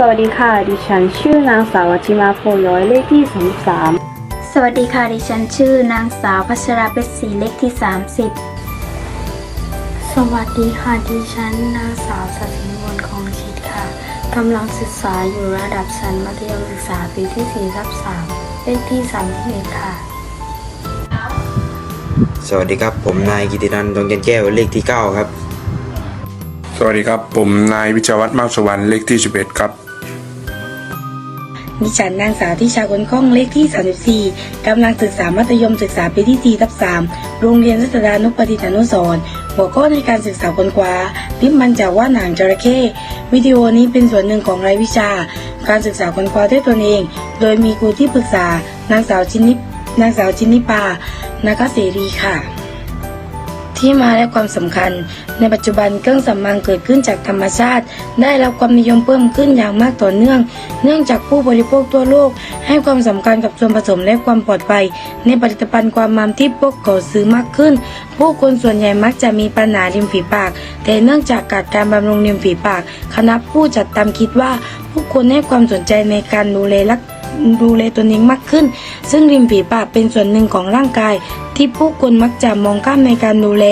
สวัสดีค่ะ ดิฉันชื่อนางสาววัชิมาโพย้อยเลขที่ 33 สวัสดีค่ะ ดิฉันชื่อนางสาวพัชราเพชรศรีเลขที่ 30 สวัสดีค่ะ ดิฉันนางสาวสัสินวนคงชิดค่ะกำลังศึกษาอยู่ระดับชั้นมัธยมศึกษาปีที่4ทับ3เลขที่31ค่ะ สวัสดีครับ ผมนายกิตินันท์ดวงจันทร์แก้วเลขที่ 9 ครับสวัสดีครับ ผมนายวิชยวัฒน์มากสวรรค์เลขที่ 11 ครับ ดิฉันนางสาวที่ชาคนข้องเลขที่ 34 กำลังศึกษามัธยมศึกษาปีที่4ทับ3โรงเรียนรัตดานุปดิษฐานุสร์หัวข้อในการศึกษาค้นคว้าลิปมันจากว่าหนังจระเข้วิดีโอนี้เป็นส่วนหนึ่งของรายวิชา การศึกษาค้นคว้าด้วยตนเอง โดยมีครูที่ปรึกษานางสาวชินิปนางสาวชินิปานาคเสรีค่ะ ที่มาและความสำคัญ ในปัจจุบันเครื่องสำอางเกิดขึ้นจากธรรมชาติ ได้รับความนิยมเพิ่มขึ้นอย่างมากต่อเนื่อง เนื่องจากผู้บริโภคทั่วโลก ให้ความสำคัญกับส่วนผสมและความปลอดภัย ในผลิตภัณฑ์ความงามที่พวกเขาซื้อมากขึ้น ผู้คนส่วนใหญ่มักจะมีปัญหาริมฝีปาก แต่เนื่องจากขาดการบำรุงริมฝีปาก คณะผู้จัดทำคิดว่า ผู้คนให้ความสนใจในการดูแลรัก ดูแลตนเองมากขึ้น ซึ่งริมฝีปากเป็นส่วนหนึ่งของร่างกาย ที่ผู้คนมักจะมองข้ามในการดูแล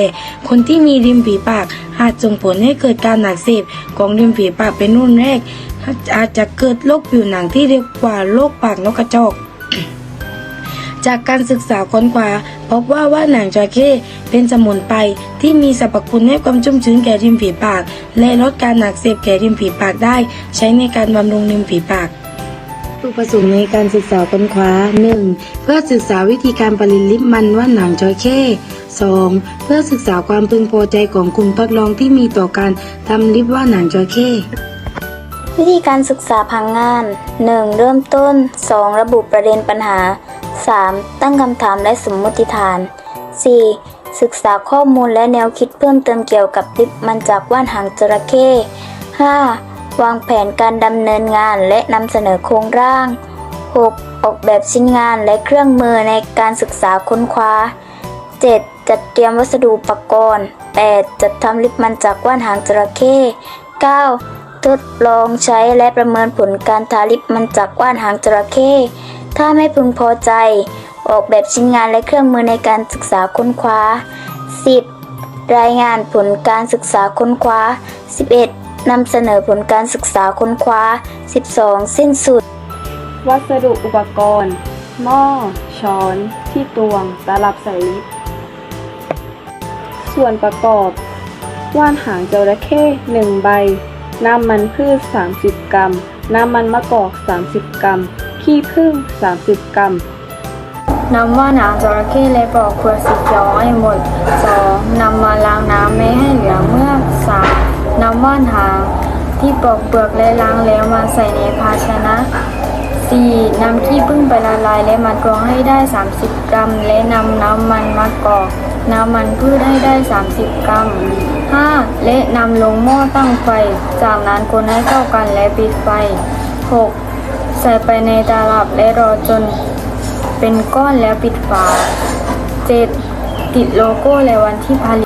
คนที่มีริมฝีปากอาจส่งผลให้เกิดการอักเสบของริมฝีปากเป็นรุ่นแรก อาจจะเกิดโรคผิวหนังที่เรียกว่าโรคปากนกกระจอกจากการศึกษาค้นคว้าพบว่าว่าหนังจระเข้เป็นสมุนไพรที่มีสรรพคุณให้ความชุ่มชื้นแก่ริมฝีปาก และลดการอักเสบแก่ริมฝีปากได้ ใช้ในการบำรุงริมฝีปาก ตุประสงค์ในการศึกษาค้นคว้า 1. เพื่อศึกษาวิธีการผลิตลิปมันว่านหนังจระเข้ 2. เพื่อศึกษาความพึงพอใจของกลุ่มทดลองที่มีต่อการทำลิปว่านหนังจระเข้วิธีการศึกษาพังงาน 1. เริ่มต้น 2. ระบุประเด็นปัญหา 3. ตั้งคำถามและสมมติฐาน 4. ศึกษาข้อมูลและแนวคิดเพิ่มเติมเกี่ยวกับลิปมันจากว่านหางจระเข้ 5. วางแผนการดำเนินงานและนำเสนอโครงร่าง 6. ออกแบบชิ้นงานและเครื่องมือในการศึกษาค้นคว้า 7. จัดเตรียมวัสดุอุปกรณ์ 8. จัดทำลิปมันจากว่านหางจระเข้ 9. ทดลองใช้และประเมินผลการทาลิปมันจากว่านหางจระเข้ ถ้าไม่พึงพอใจ ออกแบบชิ้นงานและเครื่องมือในการศึกษาค้นคว้า 10. รายงานผลการศึกษาค้นคว้า 11. นำเสนอผลการศึกษาค้นคว้า 12. สิ้นสุด วัสดุอุปกรณ์ หม้อ ช้อน ที่ตวง ตลับใส่ลิปส่วนประกอบ ว่านหางจระเข้1ใบ น้ำมันพืช 30 กรัม น้ำมันมะกอก 30 กรัม ขี้ผึ้ง 30 กรัมนำว่านหางจระเข้และปลอกเปลือกสีเขียวให้หมด 2. นำมาล้างน้ำไม่ให้เหลือเมือก 3. นำว่านหางที่ปอกเปลือกและล้างแล้วมาใส่ในภาชนะ 4. นำขี้ผึ้งไปละลายและมัดกรองให้ได้ 30 กรัม และนำน้ำมันมะกอกน้ำมันพืชให้ได้ 30 กรัม 5. และนำลงหม้อตั้งไฟ จากนั้นคนให้เข้ากันและปิดไฟ 6. ใส่ไปในตลับและรอจนเป็นก้อนแล้วปิดฝา 7. ติดโลโก้และวันที่ผลิต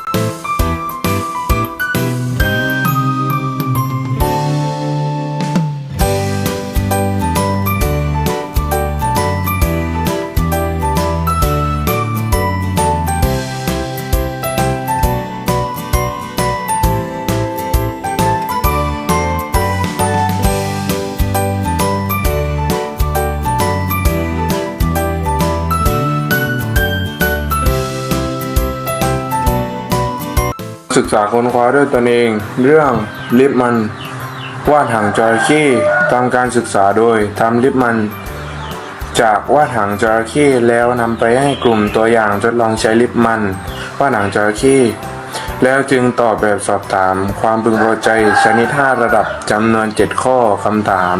ศึกษาค้นคว้าด้วยตนเอง เรื่องลิปมันวาดหางจระเข้ทำการศึกษาโดยทำลิปมัน จากวาดหางจระเข้แล้วนำไปให้กลุ่มตัวอย่างทดลองใช้ลิปมันวาดหางจระเข้แล้วจึงตอบแบบสอบถาม ความพึงพอใจชนิด5ระดับจำนวน 7 ข้อคำถาม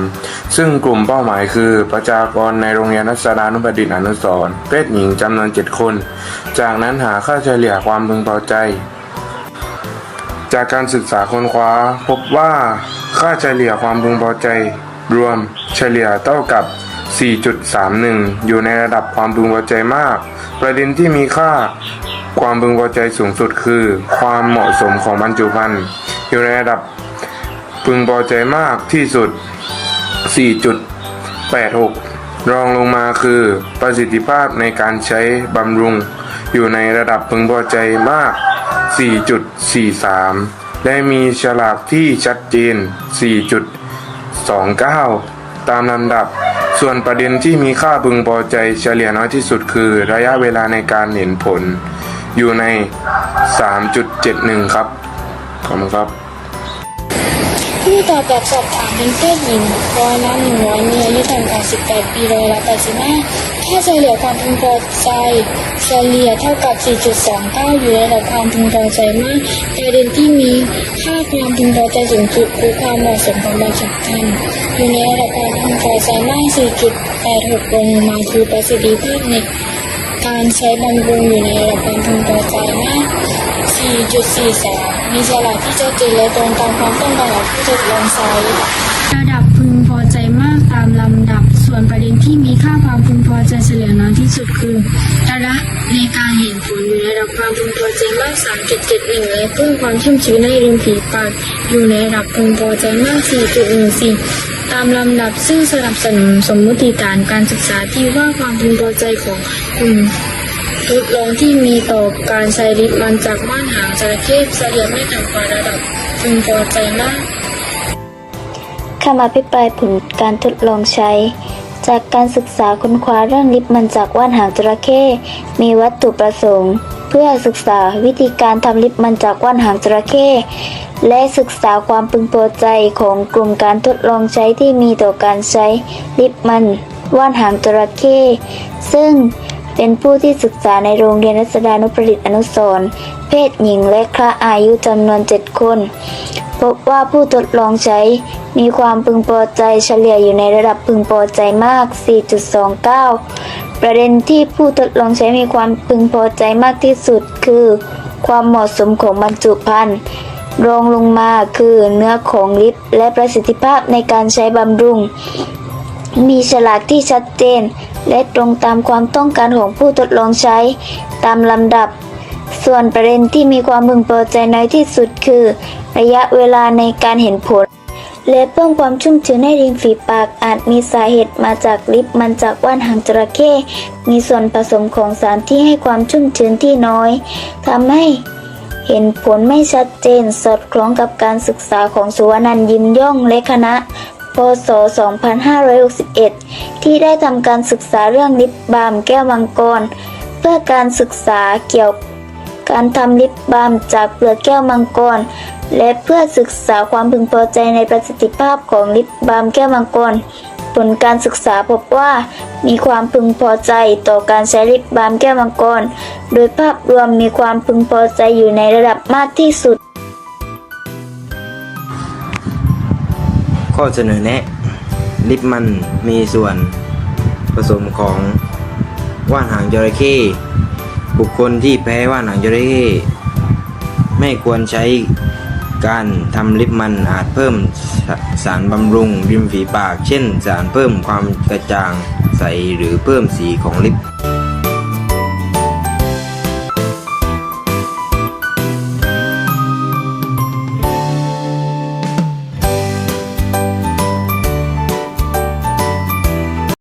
ซึ่งกลุ่มเป้าหมายคือ ประชากรในโรงเรียนนักศึกษานุบดิษฐ์อนุสรเพศหญิงจำนวน 7 คน จากนั้นหาค่าเฉลี่ยความพึงพอใจ จากการศึกษาค้นคว้า พบว่าค่าเฉลี่ยความพึงพอใจ รวมเฉลี่ยเท่ากับ 4.31 อยู่ในระดับความพึงพอใจมาก ประเด็นที่มีค่าความพึงพอใจสูงสุดคือ ความเหมาะสมของบรรจุภัณฑ์อยู่ในระดับพึงพอใจมากที่สุด 4.86 รองลงมาคือประสิทธิภาพในการใช้บำรุง อยู่ในระดับพึงพอใจมาก 4.43 และมีฉลากที่ชัดเจน 4.29 ตามลำดับ ส่วนประเด็นที่มีค่าพึงพอใจเฉลี่ยน้อยที่สุดคือ ระยะเวลาในการเห็นผล อยู่ใน 3.71 ครับ ขอบคุณครับผู้ตอบแบบสอบถามเป็นเพศหญิงร้อยละหนึ่งร้อยมีอายุต่ำกว่า18 ปีร้อยละ85 ค่าเฉลี่ยความพึงพอใจเฉลี่ยเท่ากับ 4.29 อยู่ในระดับความพึงพอใจมากประเด็นที่มีค่าความพึงพอใจสูงสุดคือความเหมาะสมของบางฉับพลันอยู่ในระดับความพึงพอใจมาก 4.86 ลงมาคือประสิทธิภาพในการใช้บำรุงอยู่ในระดับความพึงพอใจมาก 4.42มีฉลากที่ชัดเจนและตรงตามความต้องการของผู้ทดลองใช้ระดับพึงพอใจมากตามลำดับ ส่วนประเด็นที่มีค่าความพึงพอใจเฉลี่ยน้อยที่สุดคือระยะในการเห็นผลอยู่ในระดับความพึงพอใจมาก 3.71และเพิ่มความชุ่มชื้นในริมฝีปากอยู่ในระดับพึงพอใจมาก 4.14 ตามลำดับซึ่งสนับสนุนสมมติฐานการศึกษาที่ว่าความพึงพอใจของกลุ่มทดลองที่มีต่อการใช้ลิปมันจากม่านหางจระเข้เฉลี่ยไม่ต่ำกว่าระดับพึงพอใจมาก คำอภิปรายผลการทดลองใช้ จากการศึกษาค้นคว้าเรื่องลิปมันจากว่านหางจระเข้มีวัตถุประสงค์ เพื่อศึกษาวิธีการทำลิปมันจากว่านหางจระเข้และศึกษาความพึงพอใจของกลุ่มการทดลองใช้ที่มีต่อการใช้ลิปมันว่านหางจระเข้ซึ่งเป็นผู้ที่ศึกษาในโรงเรียนรัศดานุประดิษฐ์อนุสรณ์เพศหญิงและคละอายุจำนวน 7 คน พบว่าผู้ทดลองใช้มีความพึงพอใจเฉลี่ยอยู่ในระดับพึงพอใจมาก 4.29 ประเด็นที่ผู้ทดลองใช้มีความพึงพอใจมากที่สุดคือ ความเหมาะสมของบรรจุภัณฑ์รองลงมาคือเนื้อของลิปและประสิทธิภาพในการใช้บำรุง มีฉลากที่ชัดเจน และตรงตามความต้องการของผู้ทดลองใช้ ตามลำดับ ส่วนประเด็นที่มีความพึงพอใจน้อยที่สุดคือ ระยะเวลาในการเห็นผล และเพิ่มความชุ่มชื้นให้ริมฝีปากอาจมีสาเหตุมาจากลิปมันจากว่านหางจระเข้มีส่วนผสมของสารที่ให้ความชุ่มชื้นที่น้อยทำให้เห็นผลไม่ชัดเจนสอดคล้องกับการศึกษาของสุวรรณยิ้มย่องและคณะพศ 2561 ที่ได้ทำการศึกษาเรื่องลิปบาล์มแก้วมังกร เพื่อการศึกษาเกี่ยว การทำลิปบาล์มจากเปลือกแก้วมังกร และเพื่อศึกษาความพึงพอใจในประสิทธิภาพของลิปบาล์มแก้วมังกร ผลการศึกษาพบว่า มีความพึงพอใจต่อการใช้ลิปบาล์มแก้วมังกร โดยภาพรวมมีความพึงพอใจอยู่ในระดับมากที่สุด ข้อเสนอแนะ ลิปมันมีส่วนผสมของว่านหางจระเข้ บุคคลที่แพ้ว่านหางจระเข้ไม่ควรใช้การทำลิปมันอาจเพิ่มสสารบำรุงริมฝีปาก เช่น สารเพิ่มความกระจ่างใสหรือเพิ่มสีของลิป